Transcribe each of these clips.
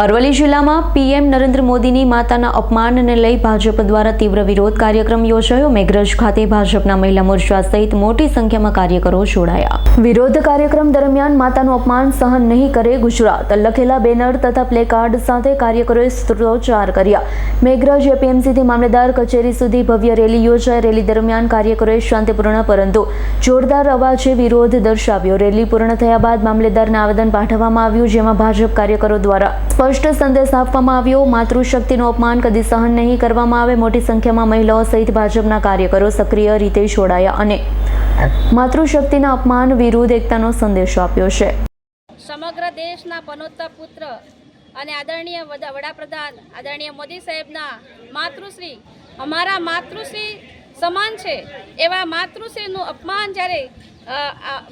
અરવલ્લી જિલ્લામાં પીએમ નરેન્દ્ર મોદીની માતાના અપમાનને લઈ ભાજપ દ્વારા તીવ્ર વિરોધ કાર્યક્રમ યોજાયો. મેઘરજ ખાતે ભાજપના મહિલા મોરચા સહિત મોટી સંખ્યામાં કાર્યકરો જોડાયા. વિરોધ કાર્યક્રમ દરમિયાન માતાનું અપમાન સહન નહીં કરે ગુજરાત. લખેલા બેનર તથા પ્લેકાર્ડ સાથે કાર્યકરોએ સૂત્રોચ્ચાર કર્યા. મેઘરજ એપીએમસીથી મામલેદાર કચેરી સુધી ભવ્ય રેલી યોજાઈ. રેલી દરમિયાન કાર્યકરોએ શાંતિપૂર્ણ પરંતુ જોરદાર અવાજે વિરોધ દર્શાવ્યો. રેલી પૂર્ણ થયા બાદ મામલેદારને આવેદન પાઠવવામાં આવ્યું, જેમાં ભાજપ કાર્યકરો દ્વારા સ્પષ્ટ સંદેશ આપવામાં આવ્યો. માતૃશક્તિનું અપમાન કદી સહન નહીં કરવામાં આવે. મોટી સંખ્યામાં મહિલાઓ સહિત ભાજપના કાર્યકરો સક્રિય રીતે જોડાયા અને માતૃશક્તિના અપમાન વિરુદ્ધ એકતાનો સંદેશો આપ્યો છે. સમગ્ર દેશના પનોત્તા પુત્ર અને આદરણીય વડાપ્રધાન આદરણીય મોદી સાહેબના માતૃશ્રી અમારા માતૃશ્રી સમાન છે. એવા માતૃશ્રીનું અપમાન જ્યારે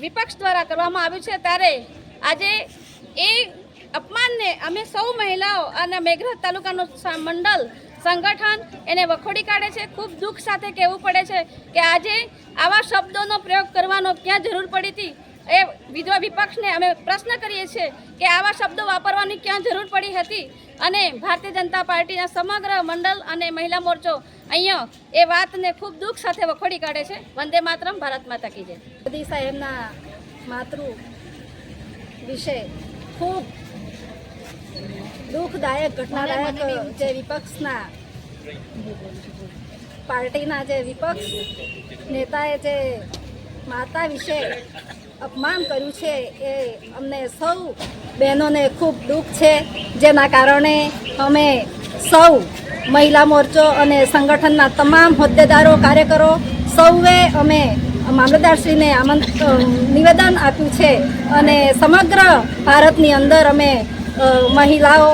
વિપક્ષ દ્વારા કરવામાં આવ્યું છે, ત્યારે આજે એ અપમાનને અમે સૌ મહિલાઓ અને મેઘરજ તાલુકાનું મંડળ, સંગઠન એને વખોડી કાઢે છે. ખૂબ દુઃખ સાથે કહેવું પડે છે કે આજે આવા શબ્દોનો પ્રયોગ કરવાનો ક્યાં જરૂર પડી હતી? એ વિધવા વિપક્ષને અમે પ્રશ્ન કરીએ છીએ કે આવા શબ્દો વાપરવાની ક્યાં જરૂર પડી હતી? અને ભારતીય જનતા પાર્ટીના સમગ્ર મંડળ અને મહિલા મોરચો અહીંયા એ વાતને ખૂબ દુઃખ સાથે વખોડી કાઢે છે. વંદે માતરમ, ભારત માતા કી જય. મોદી સાહેબના માતૃ વિશે ખૂબ દુઃખદાયક ઘટનાદાયક જે વિપક્ષના પાર્ટીના જે વિપક્ષ નેતાએ જે માતા વિશે અપમાન કર્યું છે એ અમને સૌ બહેનોને ખૂબ દુઃખ છે. જેના કારણે અમે સૌ મહિલા મોરચો અને સંગઠનના તમામ હોદ્દેદારો કાર્યકરો સૌએ અમે મામલતદારશ્રીને આમંત નિવેદન આપ્યું છે અને સમગ્ર ભારતની અંદર અમે મહિલાઓ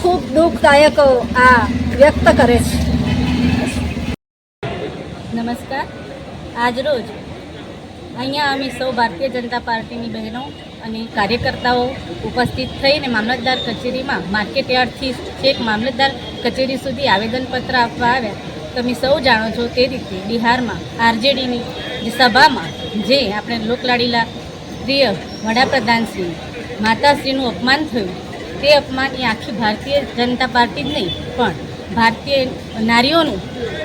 ખૂબ દુઃખદાયક, આ વ્યક્ત કરે છે. નમસ્કાર. આજરોજ અહીંયા અમે સૌ ભારતીય જનતા પાર્ટીની બહેનો અને કાર્યકર્તાઓ ઉપસ્થિત થઈને મામલતદાર કચેરીમાં માર્કેટ યાર્ડથી છેક મામલતદાર કચેરી સુધી આવેદનપત્ર આપવા આવ્યા. તમે સૌ જાણો છો તે રીતે બિહારમાં આરજેડીની સભામાં જે આપણે લોકલાડીલા પ્રિય વડાપ્રધાનશ્રી માતાશ્રીનું અપમાન થયું. તે અપમાન એ આખી ભારતીય જનતા પાર્ટી જ નહીં, પણ ભારતીય નારીઓનું,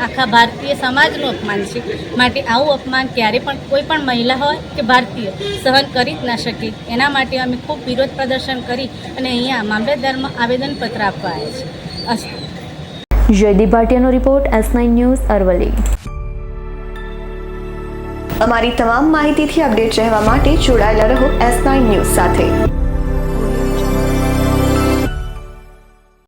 આખા ભારતીય સમાજનું અપમાન છે. માટે આવું અપમાન ક્યારે પણ કોઈ પણ મહિલા હોય કે ભારતીય સહન કરી જ ના શકે. એના માટે અમે ખૂબ વિરોધ પ્રદર્શન કરી અને અહીંયા મામલતદારમાં આવેદનપત્ર આપવા આવ્યા છે Jaydeep ભાટિયાનો report S nine news Aravalli અમારી તમામ માહિતીથી અપડેટ રહેવા માટે જોડાયેલા રહો એસ નાઇન ન્યૂઝ સાથે.